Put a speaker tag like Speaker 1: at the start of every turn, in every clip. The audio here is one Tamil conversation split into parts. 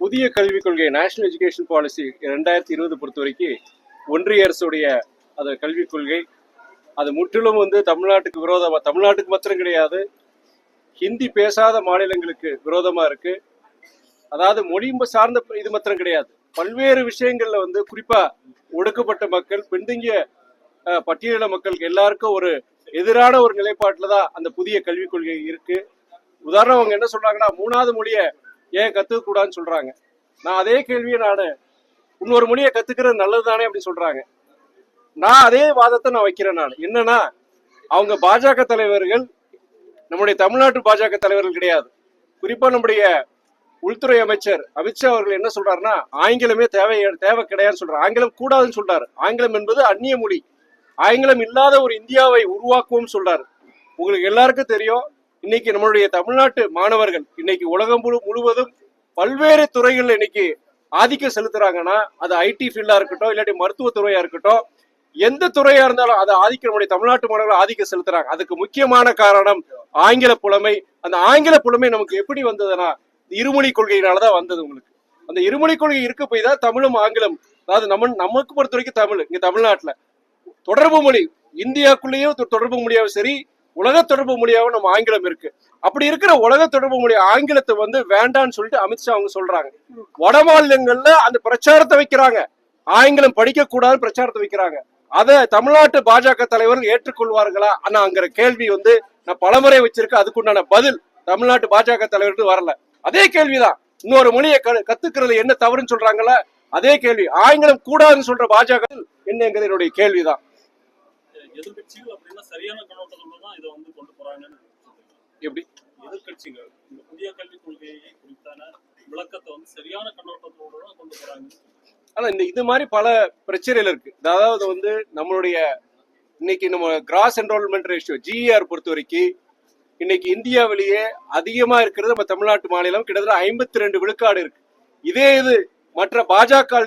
Speaker 1: புதிய கல்விக் கொள்கை நேஷனல் எஜுகேஷன் பாலிசி ரெண்டாயிரத்தி இருபது பொறுத்த வரைக்கும் ஒன்றிய அரசுடைய அந்த கல்விக் கொள்கை. அது முற்றிலும் வந்து தமிழ்நாட்டுக்கு விரோதமாக தமிழ்நாட்டுக்கு மாத்திரம் கிடையாது. ஹிந்தி பேசாத மாநிலங்களுக்கு விரோதமாக இருக்கு. அதாவது மொழி சார்ந்த இது மாத்திரம் கிடையாது. பல்வேறு விஷயங்கள்ல வந்து குறிப்பா ஒடுக்கப்பட்ட மக்கள் பின்தங்கிய அஹ், பட்டியலின மக்களுக்கு எல்லாருக்கும் ஒரு எதிரான ஒரு நிலைப்பாட்டில் தான் அந்த புதிய கல்விக் கொள்கை இருக்கு. உதாரணம் அவங்க என்ன சொல்றாங்கன்னா மூணாவது மொழியை ஏன் கற்றுக்கக்கூடாதுன்னு சொல்கிறாங்க சொல்றாங்க. நான் அதே கேள்வியை நான் இன்னொரு மொழியை கத்துக்கிறது நல்லதுதானே அப்படின்னு சொல்றாங்க. நான் அதே வாதத்தை நான் வைக்கிறேன் நான். என்னன்னா அவங்க பாஜக தலைவர்கள் நம்முடைய தமிழ்நாட்டு பாஜக தலைவர்கள் கிடையாது. குறிப்பா நம்முடைய உள்துறை அமைச்சர் அமித்ஷா அவர்கள் என்ன சொல்றாருன்னா ஆங்கிலமே தேவை தேவை கிடையாதுன்னு சொல்றாரு. ஆங்கிலம் கூடாதுன்னு சொல்றாரு. ஆங்கிலம் என்பது அந்நிய மொழி. ஆங்கிலம் இல்லாத ஒரு இந்தியாவை உருவாக்குவோம் சொல்றாரு. உங்களுக்கு எல்லாருக்கும் தெரியும் இன்னைக்கு நம்மளுடைய தமிழ்நாட்டு மாணவர்கள் இன்னைக்கு உலகம் முழு முழுவதும் பல்வேறு துறைகள்ல இன்னைக்கு ஆதிக்கம் செலுத்துறாங்கன்னா அது ஐடி ஃபீல்டா இருக்கட்டும் இல்லாட்டி மருத்துவ துறையா இருக்கட்டும் எந்த துறையா இருந்தாலும் அதை ஆதிக்க நம்முடைய தமிழ்நாட்டு மாணவர்கள் ஆதிக்கம் செலுத்துறாங்க. அதுக்கு முக்கியமான காரணம் ஆங்கில புலமை. அந்த ஆங்கில புலமை நமக்கு எப்படி வந்ததுன்னா இருமொழி கொள்கையினாலதான் வந்தது உங்களுக்கு. அந்த இருமொழி கொள்கை இருக்க போய் தான் தமிழும் ஆங்கிலம். அதாவது நம்ம நமக்கு பொறுத்த வரைக்கும் தமிழ் இங்க தமிழ்நாட்டுல. தொடர்பு மொழி இந்தியாக்குள்ளேயும் தொடர்பு மொழியாவும் சரி உலக தொடர்பு மொழியாவும் நம்ம ஆங்கிலம் இருக்கு. அப்படி இருக்கிற உலக தொடர்பு மொழி ஆங்கிலத்தை வந்து வேண்டான்னு சொல்லிட்டு அமித்ஷா அவங்க சொல்றாங்க. வட மாநிலங்கள்ல அந்த பிரச்சாரத்தை வைக்கிறாங்க. ஆங்கிலம் படிக்க கூடாது பிரச்சாரத்தை வைக்கிறாங்க. அதை தமிழ்நாட்டு பாஜக தலைவர்கள் ஏற்றுக்கொள்வார்களா? ஆனா அங்கிற கேள்வி வந்து நான் பலமுறை வச்சிருக்கேன். அதுக்குண்டான பதில் தமிழ்நாட்டு பாஜக தலைவர்கள் வரல. அதே கேள்விதான். இன்னொரு மொழியை கத்துக்கிறது என்ன தவறுன்னு சொல்றாங்கல்ல? அதே கேள்வி. ஆங்கிலம் கூடாதுன்னு சொல்ற பாஜக என்னங்கிறது என்னுடைய கேள்விதான்.
Speaker 2: எதிர்கட்சிகள் அப்படின்னா சரியான கண்ணோட்டத்தோட தான் இதை வந்து கொண்டு போறாங்கன்னு.
Speaker 1: எப்படி?
Speaker 2: எதிர்க்கட்சிகள் இந்த புதிய கல்விக் கொள்கையை குறித்தான விளக்கத்தை வந்து சரியான கண்ணோட்டத்தோட தான் கொண்டு போறாங்க
Speaker 1: ஆனா இந்த இது மாதிரி பல பிரச்சனைகள் இருக்கு. அதாவது வந்து நம்மளுடைய இன்னைக்கு நம்ம கிராஸ் என்ரோல்மெண்ட் ரேஷியோ ஜிஆர் பொறுத்த வரைக்கும் இன்னைக்கு இந்தியாவிலேயே அதிகமா இருக்கிறது நம்ம தமிழ்நாட்டு மாநிலம். கிட்டத்தட்ட ஐம்பத்தி ரெண்டு விழுக்காடு இருக்கு. இதே இது மற்ற பாஜக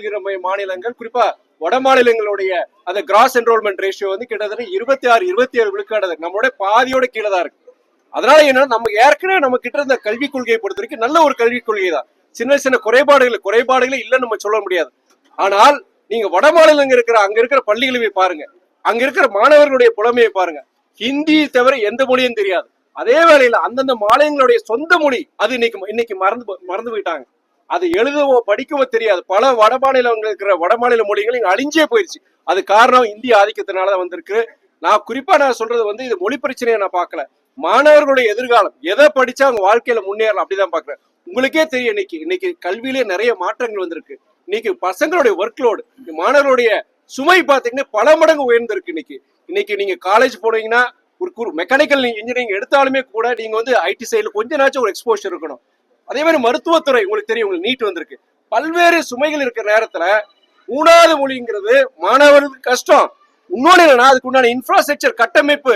Speaker 1: மாநிலங்கள் குறிப்பா வட மாநிலங்களுடைய அந்த கிராஸ் என்ரோல்மெண்ட் ரேஷியோ வந்து கிட்டத்தட்ட இருபத்தி ஆறு இருபத்தி ஏழு விழுக்காடு நம்மளோட பாதியோட கீழே தான் இருக்கு. அதனால என்ன நம்ம ஏற்கனவே நம்ம கிட்ட இருந்த கல்விக் கொள்கையை பொறுத்த வரைக்கும் நல்ல ஒரு கல்விக் கொள்கை தான் சின்ன சின்ன குறைபாடுகள் குறைபாடுகளே இல்லைன்னு நம்ம சொல்ல முடியாது. ஆனால் நீங்க வட மாநிலங்க இருக்கிற அங்க இருக்கிற பள்ளிகளை போய் பாருங்க. அங்க இருக்கிற மாணவர்களுடைய புலமையை பாருங்க. ஹிந்தி தவிர எந்த மொழியும் தெரியாது. அதே வேளையில அந்தந்த மாநிலங்களுடைய சொந்த மொழி அது இன்னைக்கு இன்னைக்கு மறந்து போ- மறந்து போயிட்டாங்க. அது எழுதவோ படிக்கவோ தெரியாது. பல வட மாநிலங்கள் இருக்கிற வட மாநில மொழிகள் அழிஞ்சே போயிருச்சு. அது காரணம் இந்திய ஆதிக்கத்தினாலதான் வந்திருக்கு. நான் குறிப்பா நான் சொல்றது வந்து இது மொழி பிரச்சனையை நான் பார்க்கல. மாணவர்களுடைய எதிர்காலம் எதை படிச்சா அவங்க வாழ்க்கையில முன்னேறலாம் அப்படிதான் பாக்குறேன் உங்களுக்கே தெரியும் இன்னைக்கு இன்னைக்கு கல்வியிலே நிறைய மாற்றங்கள் வந்திருக்கு. இன்னைக்கு பசங்களுடைய ஒர்க் லோடு மாணவர்களுடைய சுமை பார்த்தீங்கன்னா பல மடங்கு உயர்ந்திருக்கு இன்னைக்கு. இன்னைக்கு நீங்க காலேஜ் போனீங்கன்னா ஒரு மெக்கானிக்கல் இன்ஜினியரிங் எடுத்தாலுமே கூட நீங்க வந்து ஐடி சைடில் கொஞ்ச நாச்சும் ஒரு எக்ஸ்போஷர் இருக்கணும். அதே மாதிரி மருத்துவத்துறை உங்களுக்கு தெரியும் உங்களுக்கு நீட் வந்திருக்கு. பல்வேறு சுமைகள் இருக்கிற நேரத்துல மூணாவது மொழிங்கிறது மாணவர்களுக்கு கஷ்டம். இன்னொன்னு என்னன்னா அதுக்கு உண்டான இன்ஃப்ராஸ்ட்ரக்சர் கட்டமைப்பு.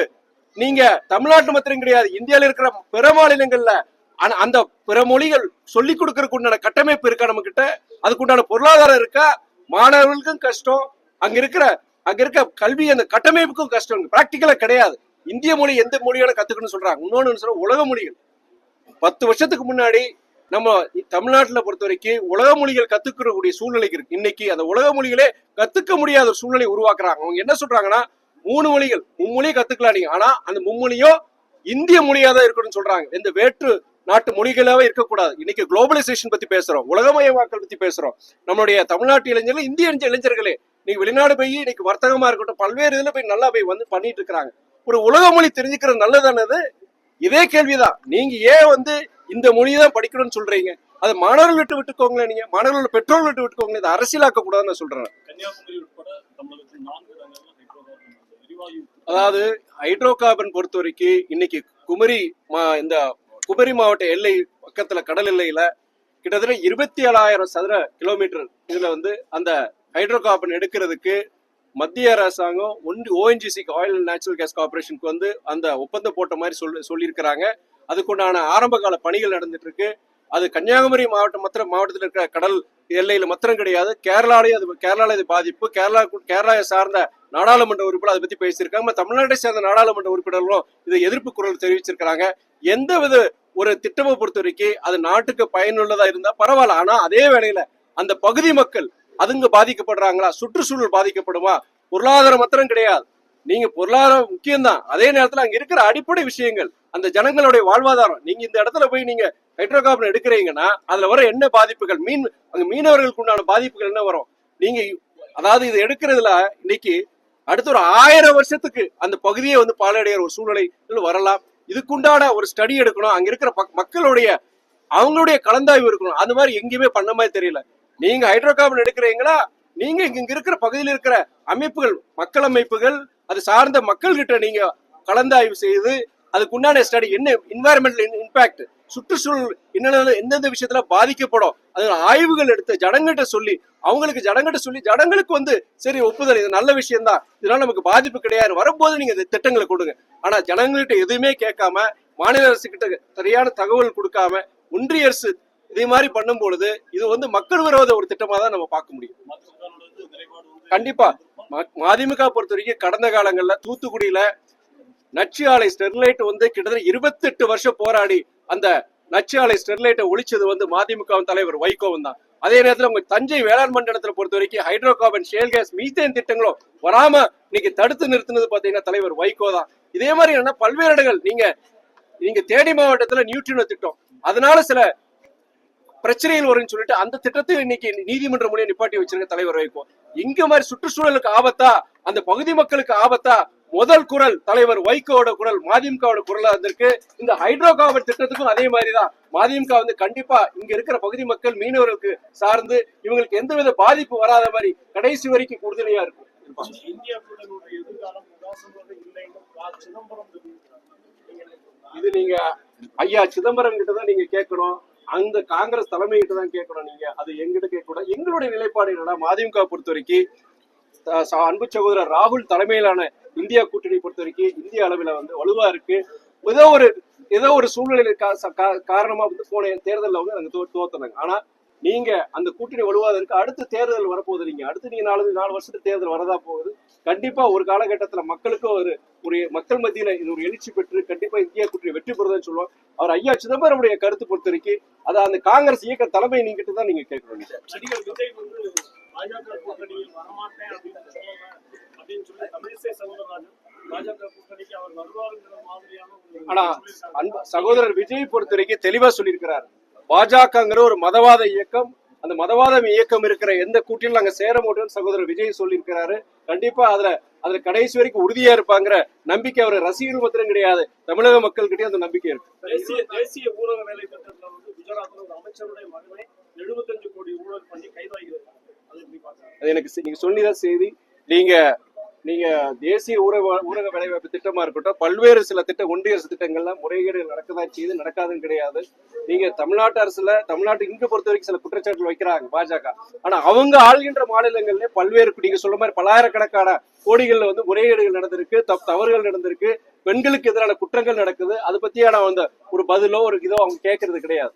Speaker 1: நீங்க தமிழ்நாட்டு மாத்திரம் கிடையாது இந்தியால இருக்கிற பிற மாநிலங்கள்ல ஆனா அந்த பிற மொழிகள் சொல்லி கொடுக்கறதுக்கு உண்டான கட்டமைப்பு இருக்கா நம்ம கிட்ட அதுக்கு உண்டான பொருளாதாரம் இருக்கா? மாணவர்களுக்கும் கஷ்டம். அங்க இருக்கிற அங்க இருக்க கல்வி அந்த கட்டமைப்புக்கும் கஷ்டம். பிராக்டிக்கலா கிடையாது. இந்திய மொழி எந்த மொழியான கத்துக்கணும்னு சொல்றாங்க. இன்னொன்னு சொல்ற உலக மொழிகள். பத்து வருஷத்துக்கு முன்னாடி நம்ம தமிழ்நாட்டில் பொறுத்த வரைக்கும் உலக மொழிகள் கத்துக்கக்கூடிய சூழ்நிலை இருக்கு. இன்னைக்கு அந்த உலக மொழிகளே கத்துக்க முடியாத ஒரு சூழ்நிலை உருவாக்குறாங்க. அவங்க என்ன சொல்றாங்கன்னா மூணு மொழிகள் மும்மொழியை கத்துக்கலாம் நீங்க. ஆனா அந்த மும்மொழியும் இந்திய மொழியா தான் இருக்கணும்னு சொல்றாங்க. எந்த வேற்று நாட்டு மொழிகளாவே இருக்கக்கூடாது. இன்னைக்கு குளோபலைசேஷன் பத்தி பேசுறோம் உலகமயமாக்கல் பத்தி பேசுறோம். நம்மளுடைய தமிழ்நாட்டு இளைஞர்கள் இந்திய இளைஞர்களே இன்னைக்கு வெளிநாடு போய் இன்னைக்கு வர்த்தகமா இருக்கட்டும் பல்வேறு இதுல போய் நல்லா போய் வந்து பண்ணிட்டு இருக்கிறாங்க. ஒரு உலக மொழி தெரிஞ்சுக்கிறது நல்லதானது? இதே கேள்விதான். நீங்க ஏன் வந்து இந்த மொழியை தான் படிக்கணும்னு சொல்றீங்க. அது மாணவர்கள் விட்டு விட்டுக்கோங்களேன் நீங்க. மாணவர்கள் பெற்றோர்கள் விட்டு விட்டுக்கோங்களேன். இதை அரசியலாக்க கூடாதுன்னு நான் சொல்றேன். அதாவது ஹைட்ரோ கார்பன் பொறுத்த வரைக்கும் இன்னைக்கு குமரி மா- இந்த குமரி மாவட்ட எல்லை பக்கத்துல கடல் எல்லையில கிட்டத்தட்ட இருபத்தி ஏழாயிரம் சதுர கிலோமீட்டர் இதுல வந்து அந்த ஹைட்ரோ கார்பன் எடுக்கிறதுக்கு மத்திய அரசாங்கம் ஒன்று ஓஎன்ஜிசிக்கு ஆயில் அண்ட் நேச்சுரல் கேஸ் கார்பரேஷனுக்கு வந்து அந்த ஒப்பந்தம் போட்ட மாதிரி சொல்லி சொல்லியிருக்கிறாங்க. அதுக்குண்டான ஆரம்ப கால பணிகள் நடந்துட்டு இருக்கு அது கன்னியாகுமரி மாவட்டம் மாத்திரம் மாவட்டத்தில் இருக்கிற கடல் எல்லையில மாத்திரம் கிடையாது. கேரளாலேயும் அது கேரளாவில் இது பாதிப்பு. கேரளா கேரளாவை சார்ந்த நாடாளுமன்ற உறுப்பினர் அதை பத்தி பேசியிருக்காங்க. தமிழ்நாட்டை சேர்ந்த நாடாளுமன்ற உறுப்பினர்களும் இது எதிர்ப்பு குரல் தெரிவிச்சிருக்கிறாங்க. எந்த வித ஒரு திட்டமை பொறுத்த வரைக்கும் அது நாட்டுக்கு பயனுள்ளதா இருந்தா பரவாயில்ல. ஆனா அதே வேளையில அந்த பகுதி மக்கள் அதுங்க பாதிக்கப்படுறாங்களா? சுற்றுச்சூழல் பாதிக்கப்படுமா? பொருளாதாரம் மாத்திரம் கிடையாது. நீங்க பொருளாதாரம் முக்கியம்தான். அதே நேரத்துல அங்க இருக்கிற அடிப்படை விஷயங்கள் அந்த ஜனங்களுடைய வாழ்வாதாரம் நீங்க இந்த இடத்துல போய் நீங்க ஹைட்ரோ கார்பன் எடுக்கிறீங்கன்னா அதுல வர என்ன பாதிப்புகள்? மீன் அங்க மீனவர்களுக்கு உண்டான பாதிப்புகள் என்ன வரும்? நீங்க அதாவது இது எடுக்கிறதுல இன்னைக்கு அடுத்த ஒரு ஆயிரம் வருஷத்துக்கு அந்த பகுதியை வந்து பாலடைகிற ஒரு சூழ்நிலை வரலாம். இதுக்குண்டான ஒரு ஸ்டடி எடுக்கணும். அங்க இருக்கிற பக்- மக்களுடைய அவங்களுடைய கலந்தாய்வு இருக்கணும். அந்த மாதிரி எங்கேயுமே பண்ண மாதிரி தெரியல. நீங்க ஹைட்ரோ கார்பன் எடுக்கிறீங்களா? நீங்க இங்க இருக்கிற பகுதியில் இருக்கிற அமைப்புகள் மக்கள் அமைப்புகள் அது சார்ந்த மக்கள் கிட்ட நீங்க கலந்தாய்வு செய்து அதுக்குண்டான ஸ்டடி என்ன இன்வாயர்மெண்டல் இம்பாக்ட் சுற்றுச்சூழல் என்னென்ன எந்தெந்த விஷயத்துல பாதிக்கப்படும் அது ஆய்வுகள் எடுத்து ஜனங்கிட்ட சொல்லி அவங்களுக்கு ஜனங்கிட்ட சொல்லி ஜனங்களுக்கு வந்து சரி ஒப்புதல் இது நல்ல விஷயம் தான் இதனால நமக்கு பாதிப்பு கிடையாது. வரும்போது நீங்க இந்த திட்டங்களை கொடுங்க. ஆனா ஜனங்கள்கிட்ட எதுவுமே கேட்காம மாநில அரசு கிட்ட சரியான தகவல் கொடுக்காம ஒன்றிய அரசு இதே மாதிரி பண்ணும் பொழுது இது வந்து மக்கள் விரோத ஒரு திட்டமா தான் நம்ம பார்க்க முடியும். கண்டிப்பா மதிமுக பொறுத்த வரைக்கும் கடந்த காலங்கள்ல தூத்துக்குடியில நச்சு ஆலை ஸ்டெர்லைட் வந்து கிட்டத்தட்ட இருபத்தெட்டு வருஷம் போராடி அந்த நச்சு ஆலை ஸ்டெர்லைட்டை ஒழிச்சது வந்து மதிமுக தலைவர் வைகோவும் தான் அதே நேரத்துல உங்க தஞ்சை வேளாண் மண்டலத்துல பொறுத்த வரைக்கும் hydro carbon shale gas methane திட்டங்களும் வராம இன்னைக்கு தடுத்து நிறுத்தினது பாத்தீங்கன்னா தலைவர் வைகோ தான் இதே மாதிரி என்ன பல்வேறு இடங்கள் நீங்க நீங்க தேனி மாவட்டத்துல நியூட்ரினோ திட்டம் அதனால சில பிரச்சனைகள் வரும்னு சொல்லிட்டு அந்த திட்டத்தை இன்னைக்கு நீதிமன்ற மொழியை நிப்பாட்டி வச்சிருக்க தலைவர் வைகோ இங்க மாதிரி சுற்றுச்சூழலுக்கு ஆபத்தா? அந்த பகுதி மக்களுக்கு ஆபத்தா? முதல் குரல் தலைவர் வைகோட குரல் மதிமுகவோட குரலா இருந்திருக்கு. இந்த ஹைட்ரோ கார்பன் திட்டத்துக்கும் அதே மாதிரிதான். மதிமுக வந்து கண்டிப்பா இங்க இருக்கிற பகுதி மக்கள் மீனவர்களுக்கு சார்ந்து இவங்களுக்கு எந்தவித பாதிப்பு வராத மாதிரி கடைசி வரைக்கும் கூடுதலையா இருக்கும். இது நீங்க ஐயா சிதம்பரம் கிட்ட தான் நீங்க கேட்கணும். அந்த காங்கிரஸ் தலைமை கிட்ட தான் கேட்கணும் நீங்க. அது எங்கிட்ட கேட்க கூட எங்களுடைய நிலைப்பாடு என்னன்னா மதிமுக பொறுத்த வரைக்கும் அன்பு சகோதரர் ராகுல் தலைமையிலான இந்தியா கூட்டணி பொறுத்த வரைக்கும் இந்திய அளவில் வந்து வலுவா இருக்கு. ஏதோ ஒரு ஏதோ ஒரு சூழ்நிலை கா- கா- காரணமா வந்து போன தேர்தலில் வந்து நாங்க தோ- தோத்துனாங்க. ஆனா நீங்க அந்த கூட்டணி வலுவாக இருக்கு அடுத்த தேர்தல் வரப்போகுது நீங்க. அடுத்து நீங்க நாலு நாலு வருஷத்துக்கு தேர்தல் வரதா போகுது. கண்டிப்பா ஒரு காலகட்டத்துல மக்களுக்கும் ஒரு ஒரு மக்கள் மத்தியில இது ஒரு எழுச்சி பெற்று கண்டிப்பா இந்தியா பெறுதுன்னு சொல்லுவோம் அவர் ஐயா சிதம்பரமுடைய கருத்து பொறுத்த வரைக்கும் அதை அந்த காங்கிரஸ் இயக்க தலைமை நீங்கிட்டு தான் நீங்க ஆனா
Speaker 2: சொல்லியிருக்காங்க.
Speaker 1: அன்பு சகோதரர் விஜய் பொறுத்த வரைக்கும் தெளிவா சொல்லியிருக்கிறார். பாஜகங்கிற ஒரு மதவாத இயக்கம் அந்த மதவாதம் இயக்கம் இருக்கிற எந்த கூட்டிலும் நாங்க சேர மாட்டோம்னு சகோதரர் விஜய் சொல்லியிருக்கிறாரு. கண்டிப்பா அதுல அதுல கடைசி வரைக்கும் உறுதியா இருப்பாங்கிற நம்பிக்கை அவர் ரசிகர்கள் மாத்திரம் கிடையாது. தமிழக மக்கள்கிட்டயும் அந்த நம்பிக்கை இருக்கு.
Speaker 2: தேசிய தேசிய ஊரக வேலை திட்டத்துல வந்து குஜராத்ல ஒரு அமைச்சருடைய மகனை எழுபத்தஞ்சு கோடி ஊழல் பண்ணி கைதாகிறது அது
Speaker 1: எனக்கு நீங்க சொன்னதான் செய்தி நீங்க நீங்க தேசிய ஊரக ஊரக வேலைவாய்ப்பு திட்டமா இருக்கட்டும் பல்வேறு சில திட்ட ஒன்றிய அரசு திட்டங்கள்ல முறைகேடுகள் நடக்கதான் செய்யுது நடக்காதுன்னு கிடையாது. நீங்க தமிழ்நாட்டு அரசுல தமிழ்நாட்டு இங்க பொறுத்த வரைக்கும் சில குற்றச்சாட்டுகள் வைக்கிறாங்க பாஜக. ஆனா அவங்க ஆள்கின்ற மாநிலங்கள்ல பல்வேறு நீங்க சொல்ற மாதிரி பல்லாயிரக்கணக்கான கோடிகள்ல வந்து முறைகேடுகள் நடந்திருக்கு தப் தவறுகள் நடந்திருக்கு. பெண்களுக்கு எதிரான குற்றங்கள் நடக்குது. அது பத்தியான அந்த ஒரு பதிலோ ஒரு இதோ அவங்க கேட்கறது கிடையாது.